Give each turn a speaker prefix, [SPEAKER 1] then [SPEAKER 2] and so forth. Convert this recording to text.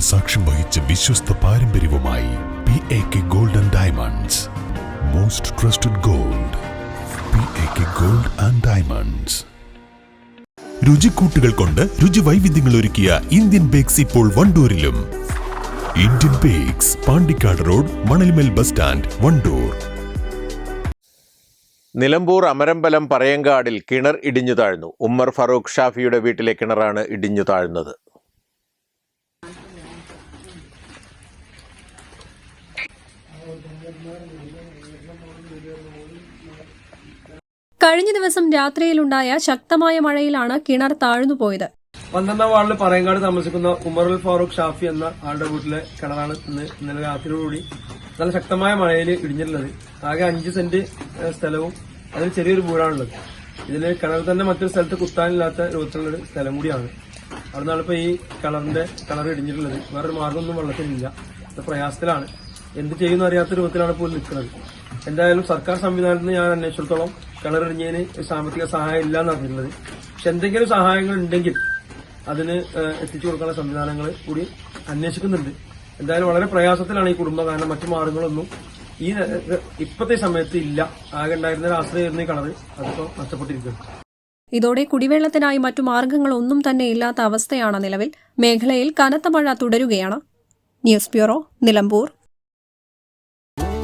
[SPEAKER 1] സാക്ഷ്യം വഹിച്ച വിശ്വസ്ത പാരമ്പര്യവുമായി P A K gold and diamonds most trusted gold P A K gold and diamonds രുചിക്കൂട്ടുകൾ കൊണ്ട് രുചി വൈവിധ്യങ്ങൾ ഒരുക്കിയ ഇന്ത്യൻ ബേക്സ് ഇപ്പോൾ വണ്ടൂരിലും. Indian bakes Pandikkad road Manalmel bus stand Wandoor.
[SPEAKER 2] Nilambur Amarambalam പറയങ്കാടിൽ കിണർ ഇടിഞ്ഞു താഴ്ന്നു. ഉമ്മർ ഫറൂഖ് ഷാഫിയുടെ വീട്ടിലെ കിണറാണ് ഇടിഞ്ഞു താഴ്ന്നത്.
[SPEAKER 3] കഴിഞ്ഞ ദിവസം രാത്രിയിലുണ്ടായ ശക്തമായ മഴയിലാണ് കിണർ താഴ്ന്നുപോയത്.
[SPEAKER 4] പന്ത്രണ്ടാം വാർഡിൽ പറയങ്കാട് താമസിക്കുന്ന ഉമറുൽ ഫാറൂഖ് ഷാഫി എന്ന ആളുടെ വീട്ടിലെ കിണറാണ് ഇന്ന് ഇന്നലെ രാത്രിയോടുകൂടി നല്ല ശക്തമായ മഴയിൽ ഇടിഞ്ഞിട്ടുള്ളത്. ആകെ അഞ്ച് സെന്റ് സ്ഥലവും അതിൽ ചെറിയൊരു വീടാണുള്ളത്. ഇതിൽ കിണർ തന്നെ മറ്റൊരു സ്ഥലത്ത് കുത്താനില്ലാത്ത രൂപത്തിലുള്ള ഒരു സ്ഥലം കൂടിയാണ്. അവിടെ നിന്നാണ് ഇപ്പോൾ ഈ കിണറിന്റെ കിണർ ഇടിഞ്ഞിട്ടുള്ളത്. വേറൊരു മാർഗമൊന്നും വെള്ളത്തിലില്ല. ഇത് പ്രയാസത്തിലാണ്. എന്ത് ചെയ്യുന്ന അറിയാത്ത രൂപത്തിലാണ് പോലും നിൽക്കുന്നത്. എന്തായാലും സർക്കാർ സംവിധാനത്തിൽ നിന്ന് ഞാൻ അന്വേഷിച്ചിടത്തോളം കിണറിഞ്ഞതിന് സാമ്പത്തിക സഹായം ഇല്ല എന്ന് അറിഞ്ഞിട്ടുള്ളത് പക്ഷെ എന്തെങ്കിലും സഹായങ്ങൾ ഉണ്ടെങ്കിൽ അതിന് എത്തിച്ചു കൊടുക്കാനുള്ള സംവിധാനങ്ങൾ കൂടി അന്വേഷിക്കുന്നുണ്ട്. എന്തായാലും വളരെ പ്രയാസത്തിലാണ് ഈ കുടുംബം. കാരണം മറ്റു മാർഗങ്ങളൊന്നും ഈ ഇപ്പത്തെ സമയത്ത് ഇല്ല. ആകെ ഉണ്ടായിരുന്ന ഒരു ആശ്രയമായിരുന്നു ഈ കളറ് അതിപ്പോ നഷ്ടപ്പെട്ടിരിക്കുന്നു.
[SPEAKER 3] ഇതോടെ കുടിവെള്ളത്തിനായി മറ്റു മാർഗങ്ങളൊന്നും തന്നെ ഇല്ലാത്ത അവസ്ഥയാണ് നിലവിൽ. മേഖലയിൽ കനത്ത മഴ തുടരുകയാണ്. News bureau Nilambur.